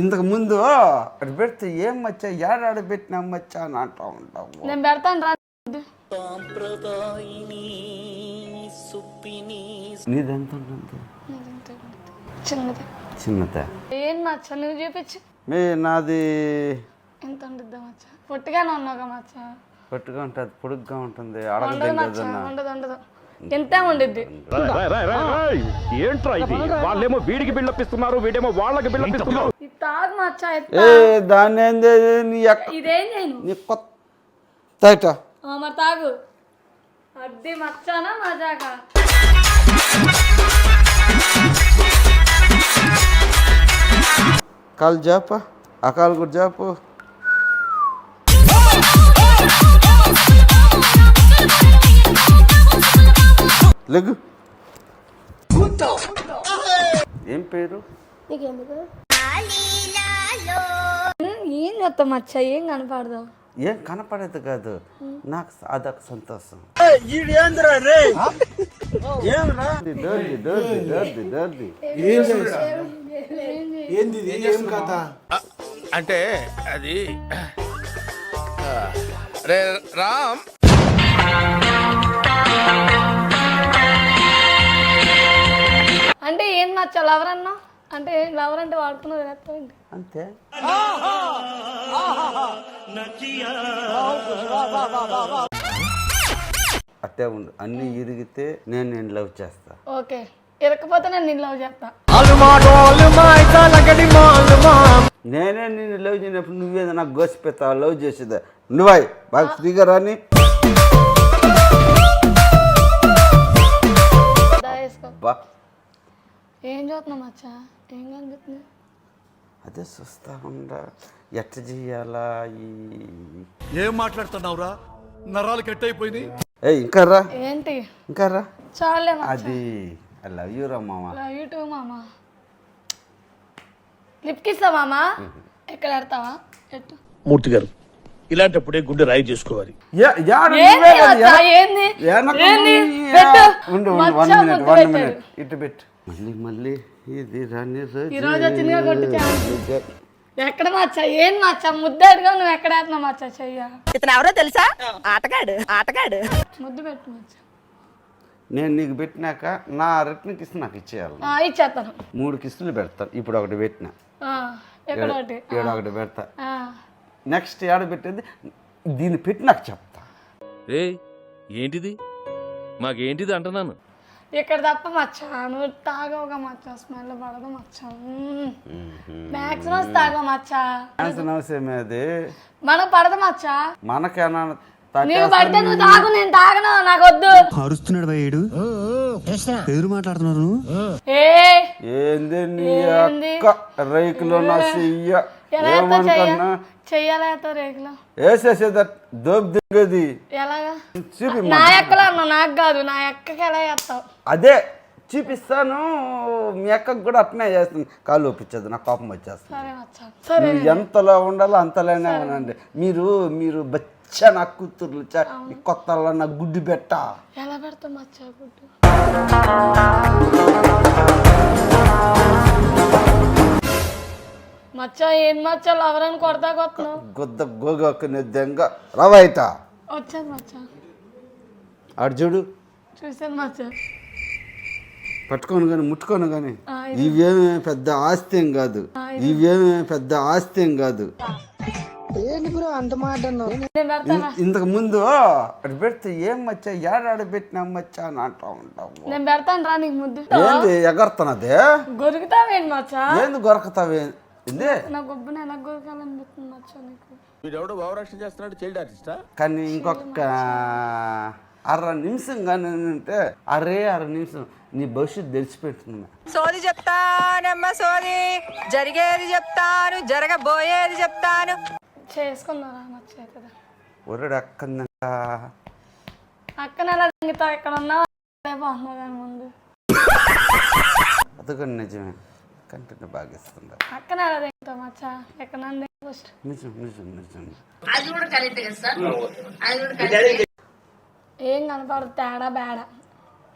ఇంతకు ముందు అటు పెడితే ఏం మచ్చా? ఏడాడ పెట్టినా మచ్చా? అని అంటా ఉంటావు నేను పెడతాను రా. నీదెంత ఉంటుంది? చిన్నది. చిన్నదే. ఏం మచ్చ? నువ్వు చూపించు. మే నాది ఎంత ఉండిద్దా మచ్చ? పొట్టిగానే ఉన్నావుగా మచ్చ? పొట్టుగా ఉంటుంది పొడుగ్గా ఉంటుంది. ఉండదు అడగదేం మచ్చ ఉండదు ఉండదు. ఎంత ఉండిద్ది ఏంట్రా ఇది వాళ్ళేమో వీడికి బిల్డపిస్తున్నారు వీడేమో వాళ్ళకి బిల్డపిస్తున్నారు ఇది తాగు మచ్చ ఏ దాన్ని ఏంది నీ అక్క ఇదేం చేయను నీ కొత్త ఇట. ఆ, మరి తాగు అద్దె మచ్చానా మజాగా కాలు జాప ఆ కాలు కూడా జాపు లెగ్గు. ఏం పేరు? ఏం చేస్తావు మచ్చ? ఏం కనపడదు. ఏం కనపడేది కాదు. నాకు అదొక సంతోషం. అంటే అది రే రామ్. అంటే ఏం మచ్చ లవర్ అన్నా? అంటే లవర్ అంటే వాడుకున్నది లేకపోయింది అంతే. అట్టే ఉండు అన్ని ఇరిగితే నేను నేను లవ్ చేస్తా. ఓకే. ఇరకపోతే నేను నిన్ను లవ్ చేస్తా. నేనే నిన్ను లవ్ చేయనప్పుడు నువ్వేదో నాకు గోసిపెత్తావు లవ్ చేసేదా? నువ్వై బాగా ఫ్రీగా రాని. వేసుకో. బా. ఏం చూస్తున్నావు మచ్చ? ఏం కనిపిస్తుంది? అదే చూస్తా ఉండా. ఎట్ట చెయ్యాలా ఈ ఏం మాట్లాడుతున్నావురా? నరాలు కట్ అయిపోయినాయి ఏ ఇంకా రా. ఏంటి? ఇంకా రా. చాలే అది ఐ లవ్ యూ రా మామ. లవ్ యూ టూ మామా. లిప్కి ఇస్తా మామా? ఎక్కడ పెడతావా? ఎట్టు మూర్తి గారు ఇలాంటప్పుడే గుండె రాయి చేసుకోవాలి. ఏంది ఏంది? ఉండు వన్ మినిట్ ముద్దు వన్. మినిట్ ఇటు పెట్టు. మళ్ళీ మళ్ళీ ఇది రాని ఈ రోజు వచ్చిందిగా కొట్టు. ఎక్కడ మచ్చ? ఏం మచ్చ? ముద్దాడుగా నువ్వు ఎక్కడ వేస్తున్నావు మచ్చ? చెయ్య. ఇతను ఎవరో తెలుసా? ఆటగాడు ఆటగాడు. ముద్దు పెట్టు మచ్చ. నేను నీకు పెట్టినాక నా రిటర్న్ కిస్తు నాకు ఇచ్చేయాలి. ఆ, ఇచ్చేస్తాను. మూడు కిస్తులు పెడతాను ఇప్పుడు ఒకటి పెట్టిన. ఆ, ఎక్కడ ఒకటి? ఏడు ఒకటి పెడతా. ఆ, నెక్స్ట్ ఏడ పెట్టేది? దీన్ని పెట్టి నాకు చెప్తా. రే ఏంటిది? మాకేంటిది అంటున్నాను? ఇక్కడ తప్ప మచ్చ నువ్వు తాగవుగా మచ్చ స్మెల్ పడదు మచ్చ. మ్యాక్సిమం తాగవు మచ్చ. ఆన్సర్ అవసరమే అది? మనకు పడదు మచ్చ. మనకేనా నీవు పడితే నువ్వు తాగు నేను తాగను నాకు వద్దు అరుస్తున్నాడు ఎదురు మాట్లాడుతున్నారు ఏ ఏంది నీ? అక్క రైకులో నా చెయ్య? ఏమనుకున్నా? చెయ్యాలా ఎత్తావు రేకులో? వేసేసేది? దోపు దిగది. ఎలాగా? చూపి నా ఎక్కలో అన్నావు నాకు కాదు నా ఎక్కకి ఎలా చేస్తావు? అదే చూపిస్తాను. మీ అక్కకు కూడా అట్నే చేస్తుంది కాళ్ళు ఒప్పించదు నాకు కోపం వచ్చేస్తుంది. ఎంతలో ఉండాలో అంతలోనే ఉండండి. మీరు మీరు బచ్చ నా కూతుర్లు కొత్త నా గుడ్డి పెట్ట. ఎలా పెడతావు మచ్చ గుడ్డు? మచ్చ ఏం మచ్చ? లవరని కొడతా కొత్తను గుద్ద గోగొక్కని దెంగ. రవైట వచ్చాను మచ్చ. చూడు. చూసాను మచ్చ. పట్టుకోను కానీ ముట్టుకోను కానీ ఇవేమి పెద్ద ఆస్తి ఏం కాదు. ఇవేమి పెద్ద ఆస్తి ఏం కాదు. నేను పెడతానా? ఇన్- ఇంతకు ముందు అటు పెడితే ఏం మచ్చా ఏడాడ పెట్టినా మచ్చా అని అంటా ఉంటావు. నేను పెడతాను రా నీకు ముద్దు. ఏంది ఎగరుతున్నది గొరుగుతావేంటి మచ్చ? ఏంది గొరకతావే? ఏంది? నా గొబ్బుని ఎలా గొరకాలనిపిస్తుంది మచ్చ నీకు? వీడెవడో భావరక్షణ చేస్తున్నాడు చైల్డ్ ఆర్టిస్టా? కానీ ఇంకొక అర నిమిషం కానీ ఉంటే అరే అర నిమిషం నీ భవిష్యత్తు తెలిసిపెట్టున్నా సోది చెప్తానమ్మ సోది జరిగేది చెప్తాను జరగబోయేది చెప్తాను. చేసుకున్నారా అవుతుందా ఒరడు అక్కందంట అక్కన ఎలా తింగుతావు ఇక్కడ ఉన్నావు ముందు. అది కూడా నిజమే. కంటెంట్ బాగా ఇస్తుందా అక్కన ఎలా తింగుతావు మచ్చ ఎక్కడ ఫస్ట్. నిజం నిజం నిజం. ఏం కనపడదు తేడా బేడ.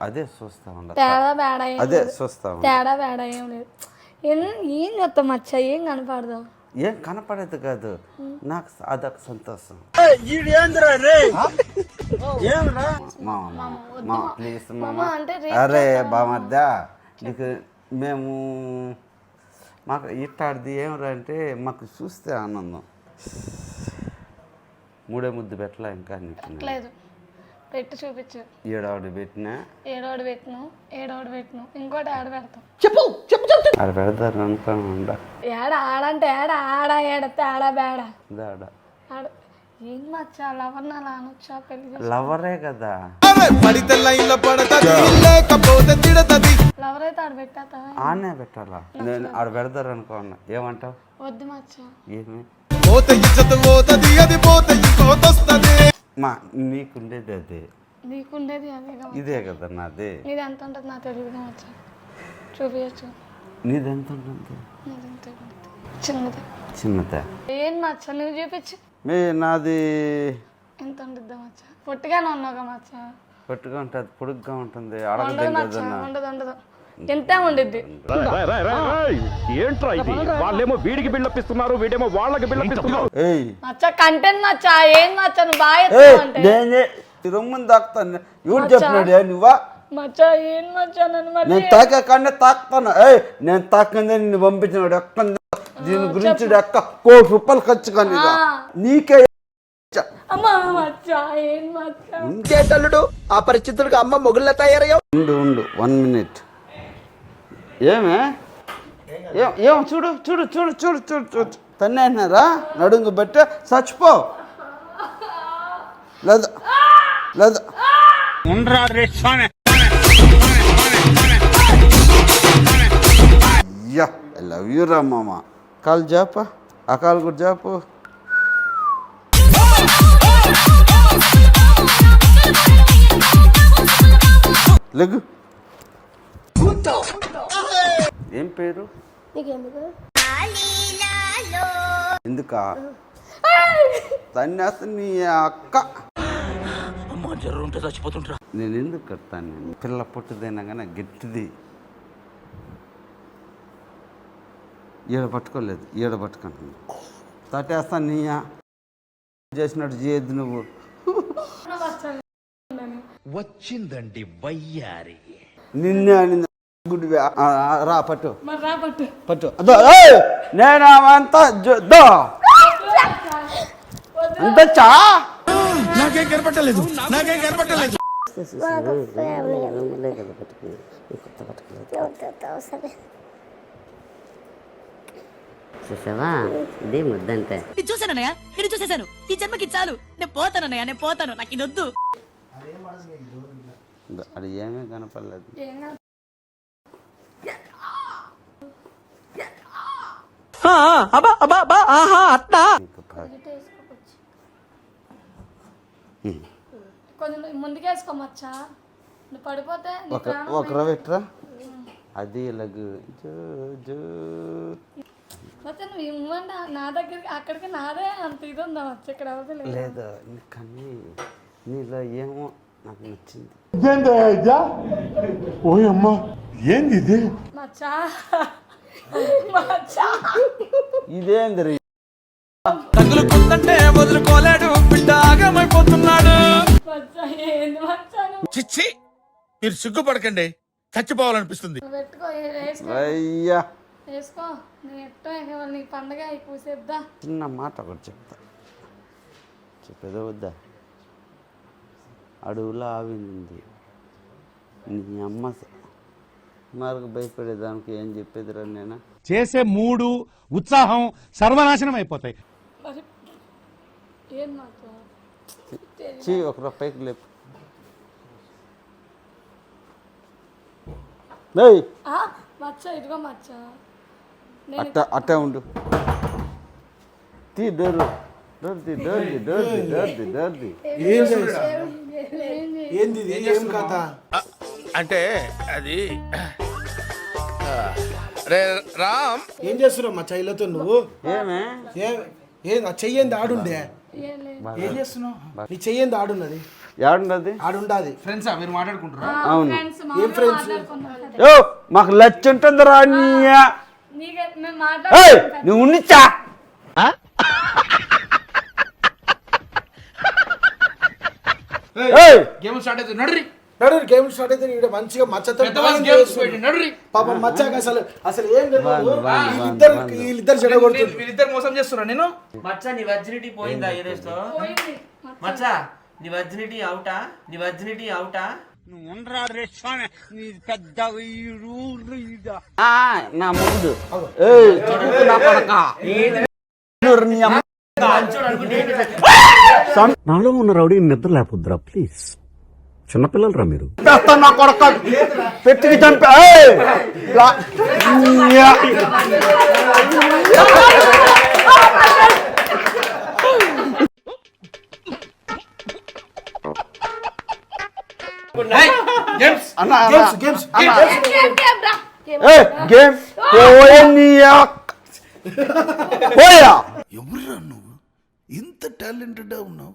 అదే చూస్తా ఉండ. తేడా బేడ ఏం అదే లేదు. చూస్తా ఉండ. తేడా బేడ ఏం లేదు. ఏం ఏం చెప్తావు మచ్చా? ఏం కనపడదు. ఏం కనపడేది కాదు. నాకు అదొక సంతోషం. మామ ప్లీజ్ మామ అరే బామర్దా నీకు మేము మాకు ఇట్టాడిది ఏమరా అంటే మాకు చూస్తే ఆనందం. మూడే ముద్దు పెట్టలే ఇంకా నీకు. లేదు పెట్టి చూపించు. ఏడావిడ పెట్టినా? ఏడోడు పెట్టిను ఏడోడు పెట్టిను. ఇంకోటి ఆడ పెడతాం. ఆడ పెడతారు అనుకోని ఉండ. ఏడ ఆడంటే ఏడ ఆడ ఏడతే ఆడ బేడ. దాడ ఆడ. ఏం మచ్చా లవర్ని అలా అనొచ్చా పెళ్ళి చేసి లవరే కదా. లవర్ అయితే ఆడ పెట్టేస్తా ఆనే పెట్టాలా? నేను ఆడ పెడతారు అనుకోన్నా ఏమంటావు? వద్దు మచ్చా. ఏమి? మా నీకుండేది అదే. నీకుండేది అదేగా ఇదే కదా నాది. నీది ఎంత ఉంటుంది నా తెలియదుగా మచ్చా చూపించచ్చు నీదెంత ఉంటుంది నీది ఎంత ఉంటుంది? చిన్నది. చిన్నదే. ఏం మచ్చా నువ్వు చూపించు. మీ నాది ఎంత ఉండిద్దా మచ్చా పొట్టిగానే ఉన్నావుగా మచ్చా పొట్టుగా ఉంటుంది పొడుగ్గా ఉంటుంది. ఉండదు అడగదేం మచ్చా ఉండదు ఉండదు. ఎంతే ఉండిద్ది. ఏంట్రా ఇది? వాళ్ళేమో వీడికి బిల్డప్ ఇస్తున్నారు వీడేమో వాళ్ళకి బిల్డప్ ఇస్తున్నారు ఏయ్. మచ్చా కంటెంట్ మచ్చా ఏం మచ్చా నువ్వు బాగా నేనే రొమ్ముని తాకుతాను ఎవరు చెప్పినాడు ఏ నువ్వా? ఏం నేను తాకే కన్నా తాకుతాను. ఏయ్ నేను తాకందే నిన్ను పంపించినాడు ఎక్క దీని గురించి ఎక్క కోటి రూపాయలు ఖర్చు కానీ. నీకే ఏం చేతల్లుడు ఆ పరిస్థితులకు అమ్మ మొగుళ్ళ తయారయ్యావు. ఉండు ఉండు వన్ మినిట్ ఏమే? ఏం చూడు చూడు చూడు చూడు చూడు చూడు. తన్నే అన్నారా నడుంగు బట్టే చచ్చిపో. లేదు. లేదు. యా ఐ లవ్ యూ రా మామ. కాలు జాప ఆ కాలు కూడా జాపు. లెగ్గు. ఏం పేరు? ఎందుక? సన్యాసి నీ అక్క చచ్చిపోతుంటా నేను ఎందుకు కడతాను నేను పిల్ల పుట్టుదైనా కానీ గట్టిది. ఈడ పట్టుకోలేదు ఈడ పట్టుకుంటుంది. తట్టేస్తాను నీయా చేసినట్టు చేయొద్దు నువ్వు. వచ్చిందండి వయ్యారి. నిన్నే ఆ, రా పట్టు. పట్టు. పట్టు. అదో ఏయ్! నేను అంతా దో! అంత చా? నాకేం కనపట్టలేదు. నాకేం కనపట్టలేదు. చూసావా? ఇదే ముద్దంటే ఇది చూసానన్నయ్య ఇది చూసేసాను ఈ జన్మకి చాలు. నేను పోతానన్నయ్య నేను పోతాను. నాకు ఇది వద్దు. అది ఏమీ కనపడలేదు? అబ్బా అబ్బా పడిపోతే పెట్టరా అది ఇలాగ జో జో. పోతే నువ్వు ఇవ్వండి నా దగ్గరికి అక్కడికి నాదే అంత ఇది ఉందా వచ్చి ఇక్కడ అవ్వదు లేదా. కానీ నీలో ఏమో నాకు నచ్చింది. ఏంది అమ్మా ఏంది ఇది? మచ్చా. ఇదేంది రీ? తగులుకుందంటే వదులుకోలేడు బిడ్డ ఆగమైపోతున్నాడు. చిచ్చి మీరు సిగ్గుపడకండి చచ్చిపోవాలనిపిస్తుంది. అయ్యా. వేసుకో నీ ఎట్టో నీ పండగ అయిపోసేద్దా చిన్న మాట ఒకటి చెప్తా. చెప్పేదో వద్దా? అడవులో ఆవింది నీ అమ్మ మరకు భయపడేదానికి ఏం చెప్పేదిరా నేను? చేసే మూడు ఉత్సాహం సర్వనాశనం అయిపోతాయి. మరి ఏం చీ ఒక రూపాయికి లేపు. ఏయ్! ఆ, మచ్చా ఇదిగో మచ్చా. నేను అట్ట అట్టే ఉండు. తీ డోరు డోర్ తీ డోర్ తీ డోర్ తీ డోర్ తీ డోర్ తీ ఏంది ఇది? ఏం కథ? అంటే అది రే రామ్. ఏం చేస్తున్నావు మా చైలతో నువ్వు? ఏమే? ఏ ఏం చెయ్యింది ఆడుండే. ఏం ఏం చేస్తున్నావు? నీ చెయ్యింది ఆడున్నది. ఏడున్నది ఆడుండాది. ఫ్రెండ్సా? మీరు మాట్లాడుకుంటారా అవును. ఫ్రెండ్స్ మామూలుగా మాట్లాడుకున్నాం ఓ మాకు లచ్చ ఉంటుంది రా నువ్వు ఏయ్! గేమ్ స్టార్ట్ అవుతుంది నడురి. నడురి గేమ్ స్టార్ట్ అయితే ఈడ మంచిగా మచ్చతో నడురి. పాపం మచ్చాక అసలు అసలు ఏం తెలియదు వీళ్ళిద్దరు వీళ్ళిద్దరు చెడగొడుతుంది వీళ్ళిద్దరు మోసం చేస్తున్నా నేను మచ్చా నీ వర్జినిటీ పోయిందా పోయింది మచ్చా. నీ వర్జినిటీ అవుటా? నీ వర్జినిటీ అవుటా? ఆ, నా ముందు. నాలో ఉన్న రౌడీ నిద్ర లేకపోద్దురా ప్లీజ్ చిన్నపిల్లలు రా మీరు? చంపేస్తా నా కొడక. పెట్టి చంపే ఏయ్! లా- యా. అన్న, అన్న, గేమ్స్ గేమ్స్ అన్న. గేమ్ గేమ్ రా. గేమ్ ఏయ్, గేమ్. పోయే నీ యొక్క- పోయా ఎవరురా నువ్వు? ఇంత టాలెంటెడ్ ఉన్నావు.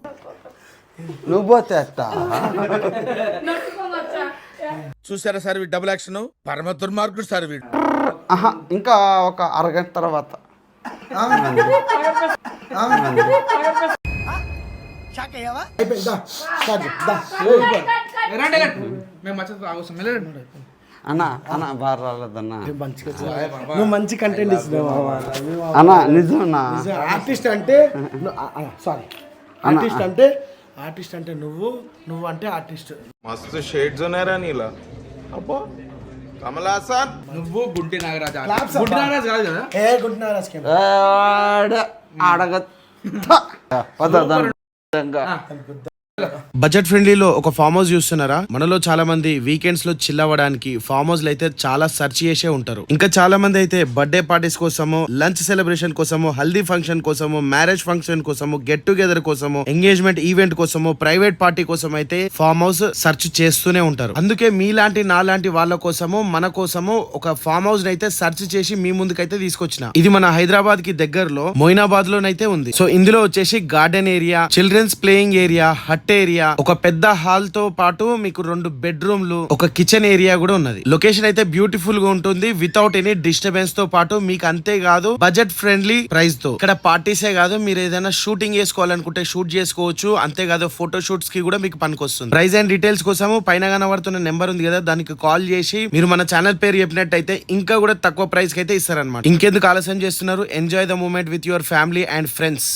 నువ్వు మచ్చా చూసారా సార్ వీడు డబుల్ యాక్షన్ పరమ దుర్మార్గుడు సార్ వీడు. ఆహా ఇంకా ఒక అరగంట తర్వాత. అన్న అన్న బాగా రాలేదన్న మంచిగా నువ్వు మంచి కంటెంట్ ఇస్తున్నావు అన్న నిజమన్నా? ఆర్టిస్ట్ అంటే సారీ ఆర్టిస్ట్ అంటే ఆర్టిస్ట్ అంటే నువ్వు నువ్వు అంటే ఆర్టిస్ట్. మస్తు షేడ్స్ ఉన్నారా నీలా. అబ్బో. కమలాసన్ నువ్వు గుంటి నాగరాజు Claps గుంటి అబ్బా. నాగరాజు కాదు కదా? ఏ స్కీమ్ అడగ పద దాంగా. బడ్జెట్ ఫ్రెండ్లీలో ఒక ఫామ్ హౌస్ చూస్తున్నారా? మనలో చాలా మంది వీకెండ్స్లో చిల్ అవ్వడానికి ఫామ్ హౌస్ అయితే చాలా సెర్చ్ చేసే ఉంటారు. ఇంకా చాలా మంది అయితే బర్త్డే పార్టీస్ కోసము లంచ్ సెలబ్రేషన్ కోసము హల్దీ ఫంక్షన్ కోసము మ్యారేజ్ ఫంక్షన్ కోసము గెట్ టుగెదర్ కోసము ఎంగేజ్మెంట్ ఈవెంట్ కోసము ప్రైవేట్ పార్టీ కోసం అయితే ఫామ్ హౌస్ సెర్చ్ చేస్తూనే ఉంటారు. అందుకే మీలాంటి నాలాంటి వాళ్ళ కోసము మన కోసము ఒక ఫామ్ హౌస్ అయితే సెర్చ్ చేసి మీ ముందుకైతే తీసుకొచ్చిన. ఇది మన హైదరాబాద్కి దగ్గరలో మొయినాబాద్ లోనైతే ఉంది. సో ఇందులో వచ్చేసి garden area childrens playing area hut area ఒక పెద్ద హాల్తో పాటు మీకు రెండు బెడ్రూమ్లు ఒక కిచెన్ ఏరియా కూడా ఉన్నది. లొకేషన్ అయితే బ్యూటిఫుల్గా ఉంటుంది వితౌట్ ఎనీ డిస్టర్బెన్స్తో పాటు మీకు అంతే కాదు బడ్జెట్ ఫ్రెండ్లీ ప్రైస్తో. ఇక్కడ పార్టీసే కాదు మీరు ఏదైనా షూటింగ్ చేసుకోవాలనుకుంటే షూట్ చేసుకోవచ్చు అంతేకాదు ఫోటో షూట్స్కి కూడా మీకు పనికొస్తుంది ప్రైస్ అండ్ డీటెయిల్స్ కోసము పైన కనబడుతున్న నెంబర్ ఉంది కదా దానికి కాల్ చేసి మీరు మన ఛానల్ పేరు చెప్పినట్టయితే ఇంకా కూడా తక్కువ ప్రైస్కి అయితే ఇస్తారనమాట ఇంకెందుకు ఆలస్యం చేస్తున్నారు? Enjoy the moment with your family and friends